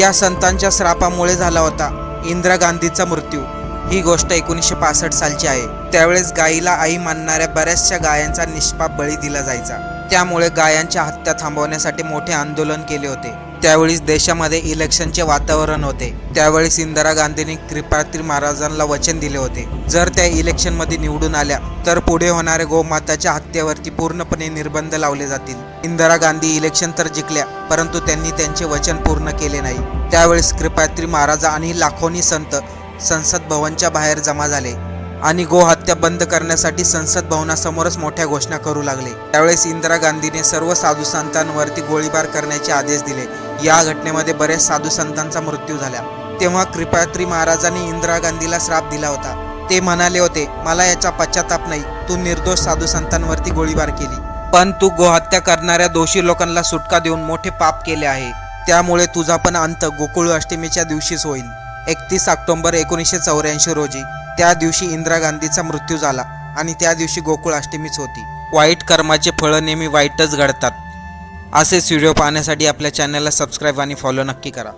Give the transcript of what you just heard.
या संतांच्या श्रापामुळे झाला होता. इंदिरा गांधीचा मृत्यू. ही गोष्ट एकोणीसशे पासष्ट सालची आहे. त्यावेळेस गायीला आई मानणाऱ्या बऱ्याचशा गायांचा निष्पाप बळी दिला जायचा. त्यामुळे गायांच्या हत्या थांबवण्यासाठी मोठे आंदोलन केले होते. त्यावेळीस देशामध्ये इलेक्शनचे वातावरण होते. त्यावेळेस इंदिरा गांधींनी कृपात्री महाराजांना वचन दिले होते. जर त्या इलेक्शनमध्ये निवडून आल्या तर पुढे होणाऱ्या गोमाताच्या हत्येवरती पूर्णपणे निर्बंध लावले जातील. इंदिरा गांधी इलेक्शन तर जिंकल्या परंतु त्यांनी त्यांचे वचन पूर्ण केले नाही. त्यावेळेस कृपात्री महाराजा आणि लाखोनी संत संसद भवनच्या बाहेर जमा झाले. आणि गोहत्या बंद करण्यासाठी संसद भवनासमोरच मोठ्या घोषणा करू लागले. त्यावेळेस इंदिरा गांधीने सर्व साधू संतांवरती गोळीबार करण्याचे आदेश दिले. या घटनेमध्ये बऱ्याच साधू संतांचा मृत्यू झाला. तेव्हा कृपात्री महाराजांनी इंदिरा गांधीला श्राप दिला होता. ते म्हणाले होते मला याचा पश्चाताप नाही. तू निर्दोष साधू संतांवरती गोळीबार केली. पण तू गोहत्या करणाऱ्या दोषी लोकांना सुटका देऊन मोठे पाप केले आहे. त्यामुळे तुझा पण अंत गोकुळ अष्टमीच्या दिवशीच होईल. एकतीस ऑक्टोबर एकोणीसशे चौऱ्याऐंशी रोजी. त्या दिवशी इंदिरा गांधीचा मृत्यू झाला आणि त्या दिवशी गोकुळ अष्टमीच होती. वाईट कर्माचे फळं नेहमी वाईटच घडतात. असेच व्हिडिओ पाहण्यासाठी आपल्या चॅनलला सबस्क्राईब आणि फॉलो नक्की करा.